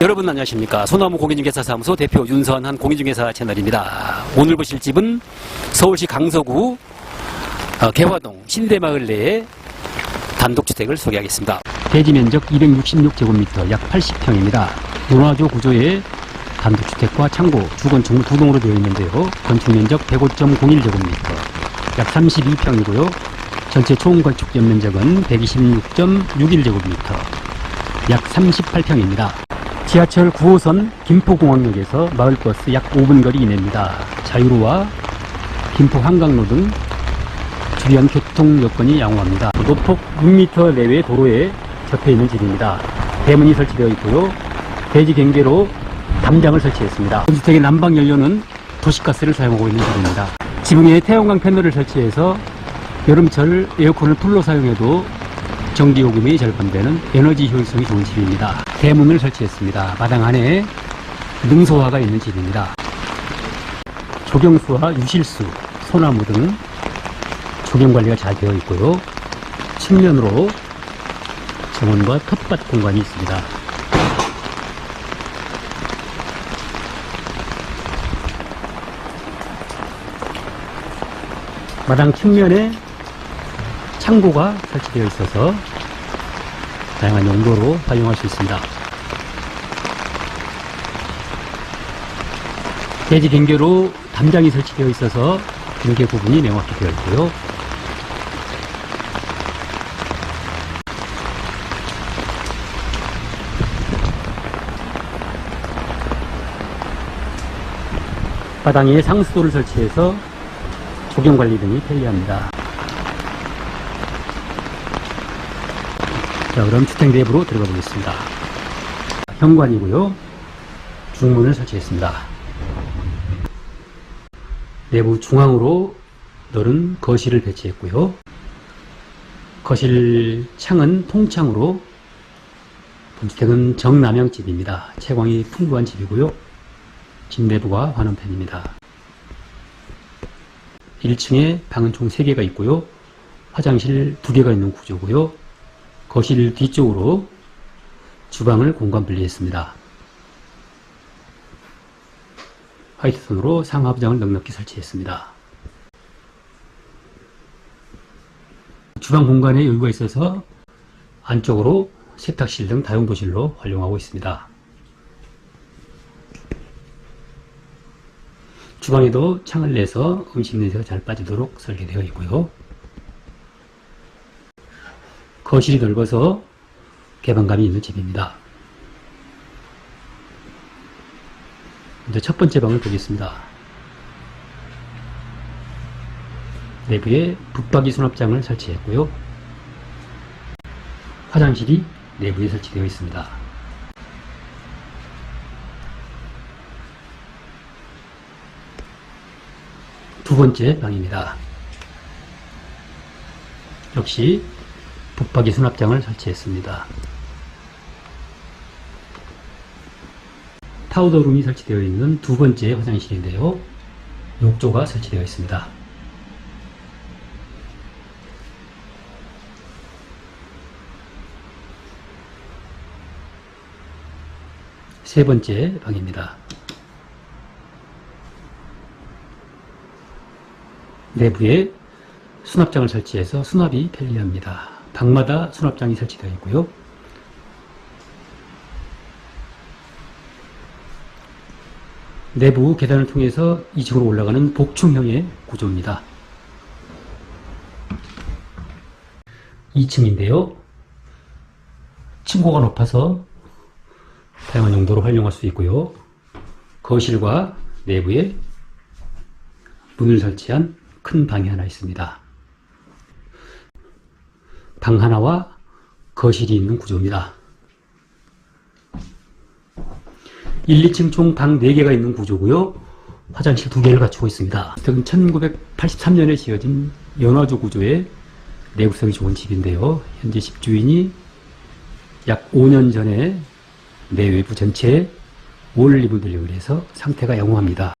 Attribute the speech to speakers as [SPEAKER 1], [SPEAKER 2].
[SPEAKER 1] 여러분 안녕하십니까? 소나무 공인중개사사무소 대표 윤선한 공인중개사 채널입니다. 오늘 보실 집은 서울시 강서구 어, 개화동 신대마을 내에 단독주택을 소개하겠습니다. 대지 면적 266제곱미터 약 80평입니다. 문화조 구조의 단독주택과 창고, 주건축 두 동으로 되어 있는데요. 건축 면적 105.01제곱미터 약 32평이고요 전체 총 건축 연면적은 126.61제곱미터 약 38평입니다 지하철 9호선 김포공항역에서 마을버스 약 5분 거리 이내입니다. 자유로와 김포 한강로 등 주변 교통 여건이 양호합니다. 노폭 6m 내외 도로에 접해 있는 집입니다. 대문이 설치되어 있고요. 대지 경계로 담장을 설치했습니다. 주택의 난방 연료는 도시가스를 사용하고 있는 집입니다. 지붕에 태양광 패널을 설치해서 여름철 에어컨을 풀로 사용해도 전기요금이 절감되는 에너지 효율성이 좋은 집입니다. 대문을 설치했습니다. 마당 안에 능소화가 있는 집입니다. 조경수와 유실수, 소나무 등 조경 관리가 잘 되어 있고요. 측면으로 정원과 텃밭 공간이 있습니다. 마당 측면에 창고가 설치되어 있어서 다양한 용도로 활용할 수 있습니다. 대지 경계로 담장이 설치되어 있어서 경계 부분이 명확히 되어 있고요. 바닥에 상수도를 설치해서 조경 관리 등이 편리합니다. 자, 그럼 주택 내부로 들어가 보겠습니다. 현관이고요. 중문을 설치했습니다. 내부 중앙으로 넓은 거실을 배치했고요. 거실 창은 통창으로 본주택은 정남향집입니다. 채광이 풍부한 집이고요. 집 내부가 환원편입니다. 1층에 방은 총 3개가 있고요. 화장실 2개가 있는 구조고요. 거실 뒤쪽으로 주방을 공간 분리했습니다. 화이트선으로 상하부장을 넉넉히 설치했습니다. 주방 공간에 여유가 있어서 안쪽으로 세탁실 등 다용도실로 활용하고 있습니다. 주방에도 창을 내서 음식 냄새가 잘 빠지도록 설계되어 있고요. 거실이 넓어서 개방감이 있는 집입니다. 먼저 첫 번째 방을 보겠습니다. 내부에 붙박이 수납장을 설치했고요. 화장실이 내부에 설치되어 있습니다. 두 번째 방입니다. 역시 붙박이 수납장을 설치했습니다. 파우더룸이 설치되어 있는 두 번째 화장실인데요. 욕조가 설치되어 있습니다. 세 번째 방입니다. 내부에 수납장을 설치해서 수납이 편리합니다. 방마다 수납장이 설치되어 있고요. 내부 계단을 통해서 2층으로 올라가는 복층형의 구조입니다. 2층인데요. 층고가 높아서 다양한 용도로 활용할 수 있고요. 거실과 내부에 문을 설치한 큰 방이 하나 있습니다. 방 하나와 거실이 있는 구조입니다. 1, 2층 총 방 4개가 있는 구조고요. 화장실 2개를 갖추고 있습니다. 주택은 1983년에 지어진 연화조 구조의 내구성이 좋은 집인데요. 현재 집주인이 약 5년 전에 내 외부 전체에 올 리모델링을 해서 상태가 양호합니다.